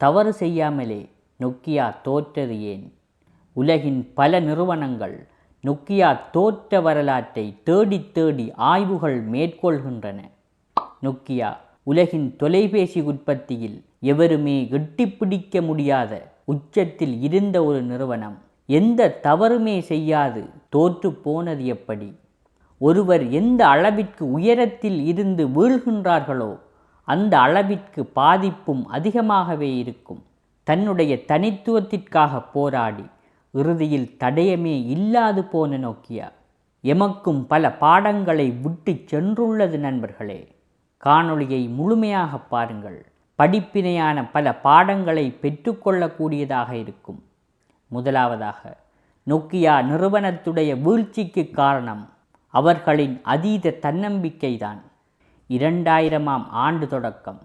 தவறு செய்யாமலே நொக்கியா தோற்றது ஏன் உலகின் பல நிறுவனங்கள் நொக்கியா தோற்ற வரலாற்றை தேடித் தேடி ஆய்வுகள் மேற்கொள்கின்றன. நொக்கியா உலகின் தொலைபேசி உற்பத்தியில் எவருமே எட்டிப்பிடிக்க முடியாத உச்சத்தில் இருந்த ஒரு நிறுவனம். எந்த தவறுமே செய்யாது தோற்று போனது எப்படி? ஒருவர் எந்த அளவிற்கு உயரத்தில் இருந்து வீழ்கின்றார்களோ அந்த அளவிற்கு பாதிப்பும் அதிகமாகவே இருக்கும். தன்னுடைய தனித்துவத்திற்காக போராடி இறுதியில் தடயமே இல்லாது போன நோக்கியா? எமக்கும் பல பாடங்களை விட்டு சென்றுள்ளது நண்பர்களே. காணொளியை முழுமையாக பாருங்கள். படிப்பினையான பல பாடங்களை பெற்றுக்கொள்ளக்கூடியதாக இருக்கும். முதலாவதாக நோக்கியா நிறுவனத்துடைய வீழ்ச்சிக்கு காரணம் அவர்களின் அதீத தன்னம்பிக்கைதான். இரண்டாயிரமாம் ஆண்டு தொடக்கம்.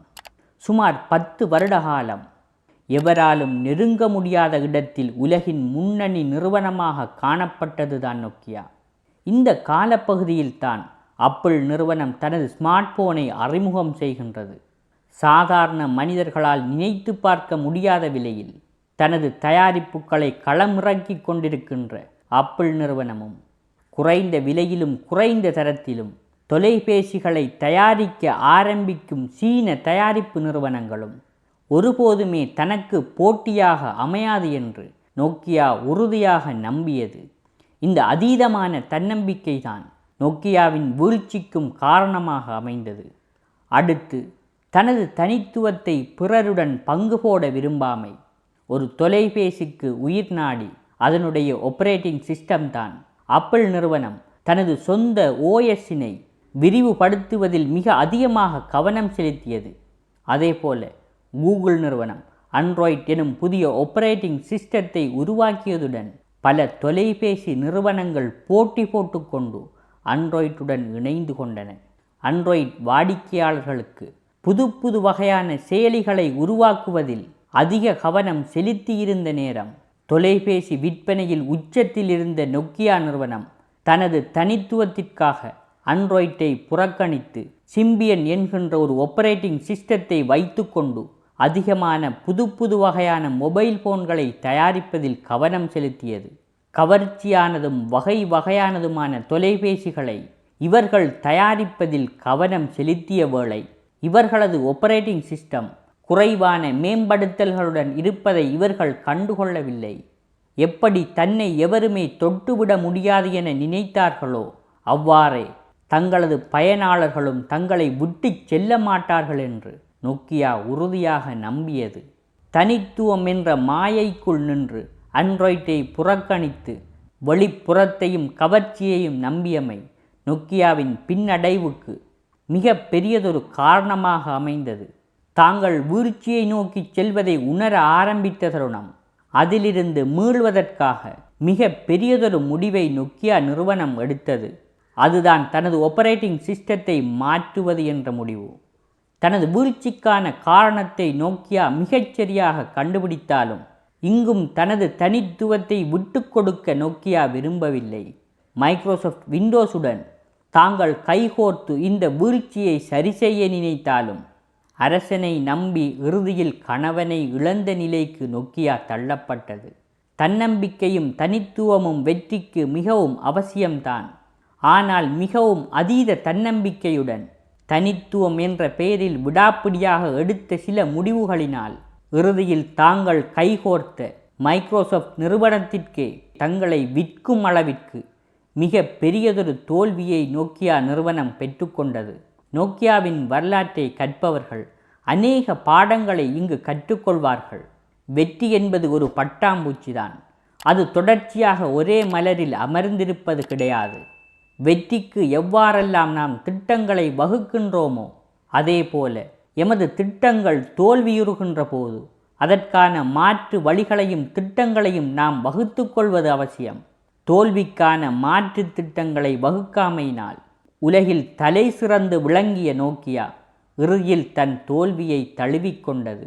சுமார் பத்து வருட காலம் எவராலும் நெருங்க முடியாத இடத்தில் உலகின் முன்னணி நிறுவனமாக காணப்பட்டதுதான் நோக்கியா. இந்த காலப்பகுதியில் தான் அப்பிள் நிறுவனம் தனது ஸ்மார்ட் போனை அறிமுகம் செய்கின்றது. சாதாரண மனிதர்களால் நினைத்து பார்க்க முடியாத விலையில் தனது தயாரிப்புகளை களமிறக்கி கொண்டிருக்கின்ற அப்பிள் நிறுவனமும் குறைந்த விலையிலும் குறைந்த தரத்திலும் தொலைபேசிகளை தயாரிக்க ஆரம்பிக்கும் சீன தயாரிப்பு நிறுவனங்களும் ஒருபோதுமே தனக்கு போட்டியாக அமையாது என்று நோக்கியா உறுதியாக நம்பியது. இந்த அதீதமான தன்னம்பிக்கைதான் நோக்கியாவின் வீழ்ச்சிக்கும் காரணமாக அமைந்தது. அடுத்து தனது தனித்துவத்தை பிறருடன் பங்கு போட விரும்பாமை ஒரு தொலைபேசிக்கு உயிர் நாடி அதனுடைய ஆப்பரேட்டிங் சிஸ்டம் தான் அப்பிள் நிறுவனம் தனது சொந்த ஓஎஸ்ஸினை விரிவுபடுத்துவதில் மிக அதிகமாக கவனம் செலுத்தியது. அதேபோல கூகுள் நிறுவனம் அண்ட்ராய்ட் எனும் புதிய ஆப்ரேட்டிங் சிஸ்டத்தை உருவாக்கியதுடன் பல தொலைபேசி நிறுவனங்கள் போட்டி போட்டுக்கொண்டு அண்ட்ராய்டுடன் இணைந்து கொண்டன. அண்ட்ராய்ட் வாடிக்கையாளர்களுக்கு புது புது வகையான செயலிகளை உருவாக்குவதில் அதிக கவனம் செலுத்தியிருந்த நேரம் தொலைபேசி விற்பனையில் உச்சத்தில் இருந்த நொக்கியா நிறுவனம் தனது தனித்துவத்திற்காக அண்ட்ராய்டை புறக்கணித்து சிம்பியன் என்கின்ற ஒரு ஆப்ரேட்டிங் சிஸ்டத்தை வைத்துக்கொண்டு அதிகமான புது புது வகையான மொபைல் போன்களை தயாரிப்பதில் கவனம் செலுத்தியது. கவர்ச்சியானதும் வகை வகையானதுமான தொலைபேசிகளை இவர்கள் தயாரிப்பதில் கவனம் செலுத்திய வேளை இவர்களது ஆப்ரேட்டிங் சிஸ்டம் குறைவான மேம்படுத்தல்களுடன் இருப்பதை இவர்கள் கண்டுகொள்ளவில்லை. எப்படி தன்னை எவருமே தொட்டுவிட முடியாது என நினைத்தார்களோ அவ்வாறே தங்களது பயனாளர்களும் தங்களை விட்டு செல்ல மாட்டார்கள் என்று நோக்கியா உறுதியாக நம்பியது. தனித்துவம் என்ற மாயைக்குள் நின்று அண்ட்ராய்டை புறக்கணித்து வெளிப்புறத்தையும் கவர்ச்சியையும் நம்பியமை நோக்கியாவின் பின்னடைவுக்கு மிக பெரியதொரு காரணமாக அமைந்தது. தாங்கள் வீழ்ச்சியை நோக்கி செல்வதை உணர ஆரம்பித்த தருணம் அதிலிருந்து மீள்வதற்காக மிக பெரியதொரு முடிவை நோக்கியா நிறுவனம் எடுத்தது. அதுதான் தனது ஆப்பரேட்டிங் சிஸ்டத்தை மாற்றுவது என்ற முடிவு. தனது வீழ்ச்சிக்கான காரணத்தை நோக்கியா மிகச்சரியாக கண்டுபிடித்தாலும் இங்கும் தனது தனித்துவத்தை விட்டு கொடுக்க நோக்கியா விரும்பவில்லை. மைக்ரோசாஃப்ட் விண்டோஸுடன் தாங்கள் கைகோர்த்து இந்த வீழ்ச்சியை சரிசெய்ய நினைத்தாலும் அரசனை நம்பி இறுதியில் கணவனை இழந்த நிலைக்கு நோக்கியா தள்ளப்பட்டது. தன்னம்பிக்கையும் தனித்துவமும் வெற்றிக்கு மிகவும் அவசியம்தான். ஆனால் மிகவும் அதீத தன்னம்பிக்கையுடன் தனித்துவம் என்ற பெயரில் விடாப்பிடியாக எடுத்த சில முடிவுகளினால் இறுதியில் தாங்கள் கைகோர்த்த மைக்ரோசாஃப்ட் நிறுவனத்திற்கே தங்களை விற்கும் அளவிற்கு மிக பெரியதொரு தோல்வியை நோக்கியா நிறுவனம் பெற்றுக்கொண்டது. நோக்கியாவின் வரலாற்றை கற்பவர்கள் அநேக பாடங்களை இங்கு கற்றுக்கொள்வார்கள். வெற்றி என்பது ஒரு பட்டாம்பூச்சிதான். அது தொடர்ச்சியாக ஒரே மலரில் அமர்ந்திருப்பது கிடையாது. வெற்றிக்கு எவ்வாறெல்லாம் நாம் திட்டங்களை வகுக்கின்றோமோ அதே போல எமது திட்டங்கள் தோல்வியுறுகின்ற போது அதற்கான மாற்று வழிகளையும் திட்டங்களையும் நாம் வகுத்து கொள்வது அவசியம். தோல்விக்கான மாற்று திட்டங்களை வகுக்காமையினால் உலகில் தலை சிறந்து விளங்கிய நோக்கியா இறுதியில் தன் தோல்வியை தழுவிக்கொண்டது